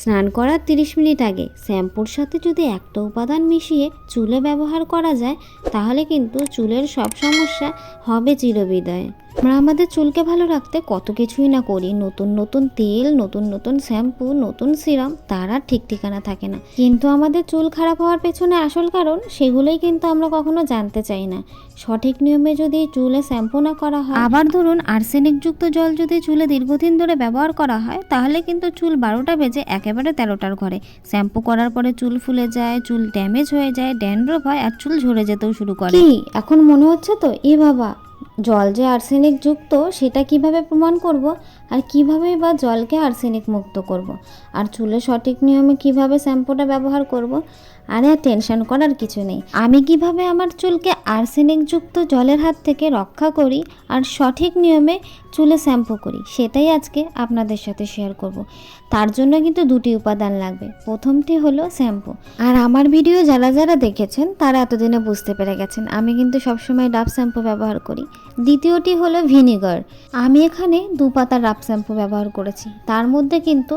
স্নান করার তিরিশ মিনিট আগে শ্যাম্পুর সাথে যদি একটা উপাদান মিশিয়ে চুলে ব্যবহার করা যায়, তাহলে কিন্তু চুলের সব সমস্যা হবে চিরবিদায়। আমরা আমাদের চুলকে ভালো রাখতে কত কিছুই না করি। নতুন নতুন তেল, নতুন নতুন শ্যাম্পু, নতুন সিরাম, তার আর ঠিক ঠিকানা থাকে না। কিন্তু আমাদের চুল খারাপ হওয়ার পেছনে আসল কারণ, সেগুলোই কিন্তু আমরা কখনো জানতে চাই না। সঠিক নিয়মে যদি চুলে শ্যাম্পু না করা হয়, আবার ধরুন আর্সেনিকযুক্ত জল যদি চুলে দীর্ঘদিন ধরে ব্যবহার করা হয়, তাহলে কিন্তু চুল বারোটা বেজে একেবারে তেরোটার ঘরে। শ্যাম্পু করার পরে চুল ফুলে যায়, চুল ড্যামেজ হয়ে যায়, ড্যান্ড্রফ হয় আর চুল ঝরে যেতেও শুরু করে। এখন মনে হচ্ছে তো? এ বাবা! জল যে আর্সেনিক যুক্ত, সেটা কীভাবে প্রমাণ করব? আর কীভাবে বা জলকে আর্সেনিক মুক্ত করব? আর চুলে সঠিক নিয়মে কীভাবে শ্যাম্পুটা ব্যবহার করব? আরে টেনশন করার কিছু নেই। আমি কীভাবে আমার চুলকে আর্সেনিক যুক্ত জলের হাত থেকে রক্ষা করি আর সঠিক নিয়মে চুলে শ্যাম্পু করি, সেটাই আজকে আপনাদের সাথে শেয়ার করব। তার জন্য কিন্তু দুটি উপাদান লাগবে। প্রথমটি হলো শ্যাম্পু। আর আমার ভিডিও যারা যারা দেখেছেন, তারা এতদিনে বুঝতে পেরে গেছেন, আমি কিন্তু সবসময় ডাব শ্যাম্পু ব্যবহার করি। দ্বিতীয়টি হলো ভিনিগার। আমি এখানে দু পাতা ডাব শ্যাম্পু ব্যবহার করেছি। তার মধ্যে কিন্তু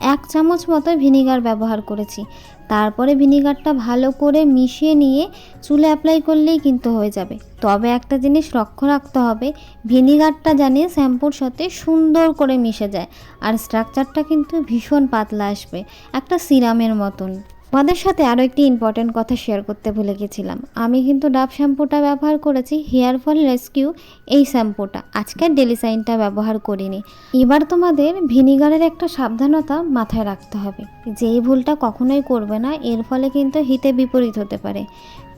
এক চামচ মতো ভিনিগার ব্যবহার করেছি। তারপরে ভিনিগারটা ভালো করে মিশিয়ে নিয়ে চুলে অ্যাপ্লাই করলেই কিন্তু হয়ে যাবে। তবে একটা জিনিস লক্ষ্য রাখতে হবে, ভিনিগারটা জানিয়ে শ্যাম্পুর সাথে সুন্দর করে মিশে যায়, আর স্ট্রাকচারটা কিন্তু ভীষণ পাতলা আসবে, একটা সিরামের মতন। আমাদের সাথে আরও একটি ইম্পর্ট্যান্ট কথা শেয়ার করতে ভুলে গেছিলাম। আমি কিন্তু ডাব শ্যাম্পুটা ব্যবহার করেছি, হেয়ার ফল রেস্কিউ এই শ্যাম্পুটা। আজকের ডেলি সাইনটা ব্যবহার করিনি। এবার তোমাদের ভিনিগারের একটা সাবধানতা মাথায় রাখতে হবে। যে এই ভুলটা কখনোই করবে না, এর ফলে কিন্তু হিতে বিপরীত হতে পারে।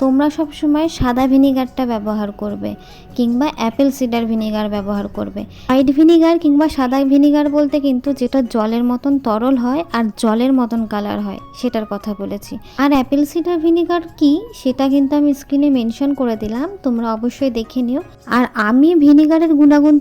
তোমরা সবসময় সাদা ভিনিগারটা ব্যবহার করবে কিংবা অ্যাপেল সিডার ভিনিগার ব্যবহার করবে। হোয়াইট ভিনিগার কিংবা সাদা ভিনিগার বলতে কিন্তু যেটা জলের মতন তরল হয় আর জলের মতন কালার হয়, সেটার কথা বলেছি। আর অ্যাপেল সিডার ভিনিগার কি? সেটা কিন্তু আমি স্ক্রিনে মেনশন করে দিলাম, তোমরা অবশ্যই দেখে নিও। আর আমি ভিনিগারের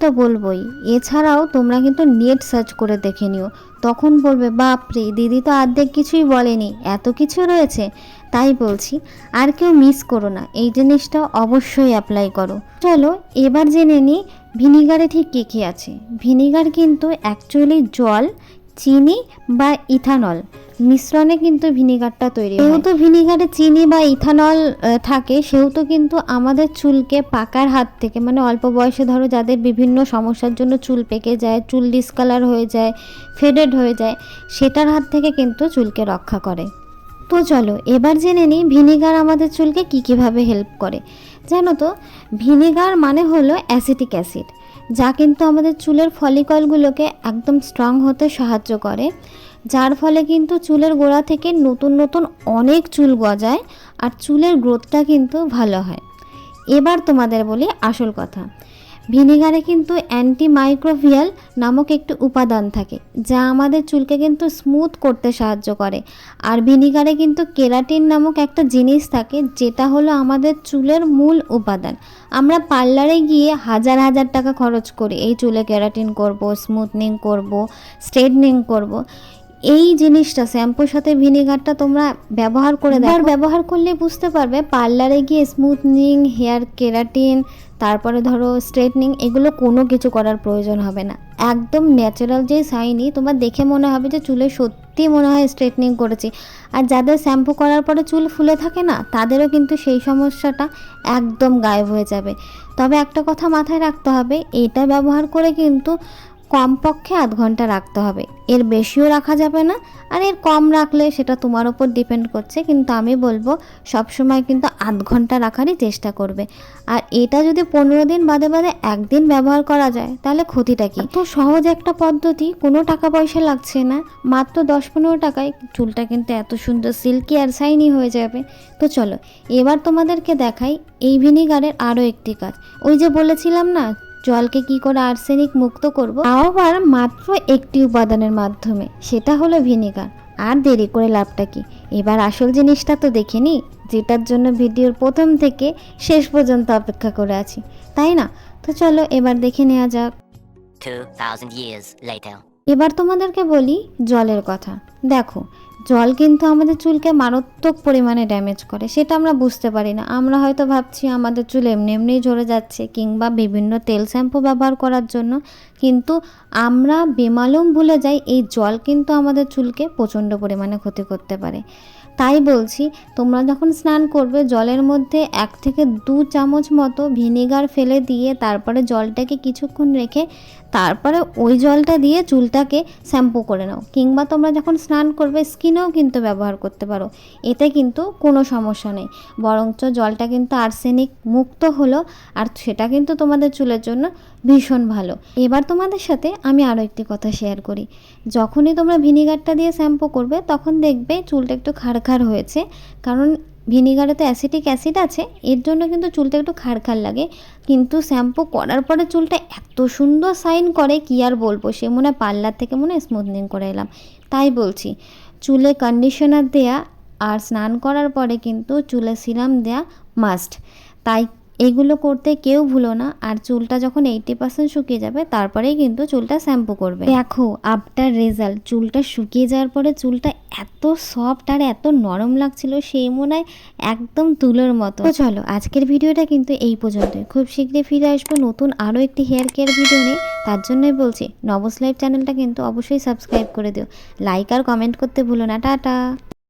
তো বলবোই, এছাড়াও তোমরা কিন্তু নেট সার্চ করে দেখে নিও। তখন বলবে বাপরে দিদি তো অর্ধেক কিছুই বলেনি, এত কিছু রয়েছে? তাই বলছি, আর কেউ মিস করো না, এই জিনিসটা অবশ্যই অ্যাপ্লাই করো। চলো, এবার জেনে নিই ভিনিগারে ঠিক কী কী আছে। ভিনিগার কিন্তু অ্যাকচুয়ালি জল, চিনি বা ইথানল মিশ্রণে কিন্তু ভিনিগারটা তৈরি যেহেতু ভিনিগারে চিনি বা ইথানল থাকে, সেহেতু কিন্তু আমাদের চুলকে পাকার হাত থেকে মানে অল্প বয়সে ধরো যাদের বিভিন্ন সমস্যার জন্য চুল পেকে যায়, চুল ডিসকালার হয়ে যায় ফেডেড হয়ে যায়, সেটার হাত থেকে কিন্তু চুলকে রক্ষা করে। তো চলো, এবার জেনে নিই ভিনিগার আমাদের চুলকে কী কীভাবে হেল্প করে। জানো তো, ভিনিগার মানে হলো অ্যাসিটিক অ্যাসিড যা কিন্তু আমাদের চুলের ফলিকলগুলোকে একদম স্ট্রং হতে সাহায্য করে। যার ফলে কিন্তু চুলের গোড়া থেকে নতুন নতুন অনেক চুল গজায় আর চুলের গ্রোথটা কিন্তু ভালো হয়। এবার তোমাদের বলি আসল কথা। ভিনিগারে কিন্তু অ্যান্টিমাইক্রোভিয়াল নামক একটি উপাদান থাকে, যা আমাদের চুলকে কিন্তু স্মুথ করতে সাহায্য করে। আর ভিনিগারে কিন্তু কেরাটিন নামক একটা জিনিস থাকে, যেটা হলো আমাদের চুলের মূল উপাদান। আমরা পার্লারে গিয়ে হাজার হাজার টাকা খরচ করি এই চুলে কেরাটিন করব, স্মুথনিং করব, স্ট্রেটনিং করব। এই জিনিসটা, শ্যাম্পুর সাথে ভিনিগারটা তোমরা ব্যবহার করে দেখো। ব্যবহার করলে বুঝতে পারবে, পার্লারে গিয়ে স্মুথনিং, হেয়ার কেরাটিন, তারপরে ধরো স্ট্রেটনিং, এগুলো কোনো কিছু করার প্রয়োজন হবে না। একদম ন্যাচারাল যে শাইনি, তোমার দেখে মনে হবে যে চুলে সত্যি মনে হয় স্ট্রেটনিং করেছি। আর যাদের শ্যাম্পু করার পরে চুল ফুলে থাকে না, তাদেরও কিন্তু সেই সমস্যাটা একদম গায়েব হয়ে যাবে। তবে একটা কথা মাথায় রাখতে হবে, এটা ব্যবহার করে কিন্তু কমপক্ষে আধ ঘণ্টা রাখতে হবে। এর বেশিও রাখা যাবে না, আর এর কম রাখলে সেটা তোমার উপর ডিপেন্ড করছে, কিন্তু আমি বলব সবসময় কিন্তু আধ ঘণ্টা রাখারই চেষ্টা করবে। আর এটা যদি পনেরো দিন বাদে বাদে একদিন ব্যবহার করা যায়, তাহলে ক্ষতিটা কি? তো সহজ একটা পদ্ধতি, কোনো টাকা পয়সা লাগছে না। মাত্র দশ পনেরো টাকায় চুলটা কিন্তু এত সুন্দর সিল্কি আর শাইনি হয়ে যাবে। তো চলো, এবার তোমাদেরকে দেখাই এই ভিনিগারের আরও একটি কাজ। ওই যে বলেছিলাম না জলকে কি করে আর্সেনিক মুক্ত করব? আবার মাত্র একটি উপাদানের মাধ্যমে সেটা হলো ভিনেগার। আর দেরি করে লাভটা কি? এবার আসল জিনিসটা তো দেখে নিই যেটার জন্য ভিডিওর প্রথম থেকে শেষ পর্যন্ত অপেক্ষা করে আছি। তাই না? তো চলো এবার দেখে নেওয়া যাক। 2,000 years later. এবার তোমাদেরকে বলি জলের কথা। দেখো, জল কিন্তু আমাদের চুলকে মারাত্মক পরিমাণে ড্যামেজ করে, সেটা আমরা বুঝতে পারি না। আমরা হয়তো ভাবছি আমাদের চুল এমনি এমনিই ঝরে যাচ্ছে কিংবা বিভিন্ন তেল শ্যাম্পু ব্যবহার করার জন্য, কিন্তু আমরা বেমালুম ভুলে যাই এই জল কিন্তু আমাদের চুলকে প্রচণ্ড পরিমাণে ক্ষতি করতে পারে। তাই বলছি, তোমরা যখন স্নান করবে, জলের মধ্যে এক থেকে দু চামচ মতো ভিনেগার ফেলে দিয়ে তারপরে জলটাকে কিছুক্ষণ রেখে তারপরে ওই জলটা দিয়ে চুলটাকে শ্যাম্পু করে নাও। কিংবা তোমরা যখন স্নান করবে, স্কিনেও কিন্তু ব্যবহার করতে পারো। এতে কিন্তু কোনো সমস্যা নেই। বরঞ্চ জলটা কিন্তু আর্সেনিক মুক্ত হলো আর সেটা কিন্তু তোমাদের চুলের জন্য ভীষণ ভালো। এবার তোমাদের সাথে আমি আরও একটি কথা শেয়ার করি। যখনই তোমরা ভিনিগারটা দিয়ে শ্যাম্পু করবে, তখন দেখবে চুলটা একটু খাড়খাড় হয়েছে। কারণ ভিনিগারে তো অ্যাসিটিক অ্যাসিড আছে, এর জন্য কিন্তু চুলটা একটু খাড়খাড় লাগে। কিন্তু শ্যাম্পু করার পরে চুলটা এত সুন্দর সাইন করে, কি আর বলব? সে মনে পার্লার থেকে মনে হয় স্মুথনিং করে এলাম। তাই বলছি, চুলে কন্ডিশনার দেয়া আর স্নান করার পরে কিন্তু চুলে সিরাম দেয়া মাস্ট তাই এগুলো করতে কেউ ভুলো না, আর চুলটা যখন এইটি পার্সেন্ট শুকিয়ে যাবে, তারপরেই কিন্তু চুলটা শ্যাম্পু করবে। দেখো আফটার রেজাল্ট চুলটা শুকিয়ে যাওয়ার পরে চুলটা এত সফট আর এত নরম লাগছিল, সেই মনে হয় একদম তুলোর মতো। তো চলো, আজকের ভিডিওটা কিন্তু এই পর্যন্তই। খুব শীঘ্রই ফিরে আসব নতুন আরও একটি হেয়ার কেয়ার ভিডিও নিয়ে। তার জন্যই বলছি নবস লাইভ চ্যানেলটা কিন্তু অবশ্যই সাবস্ক্রাইব করে দিও। লাইক আর কমেন্ট করতে ভুলো না। টাটা!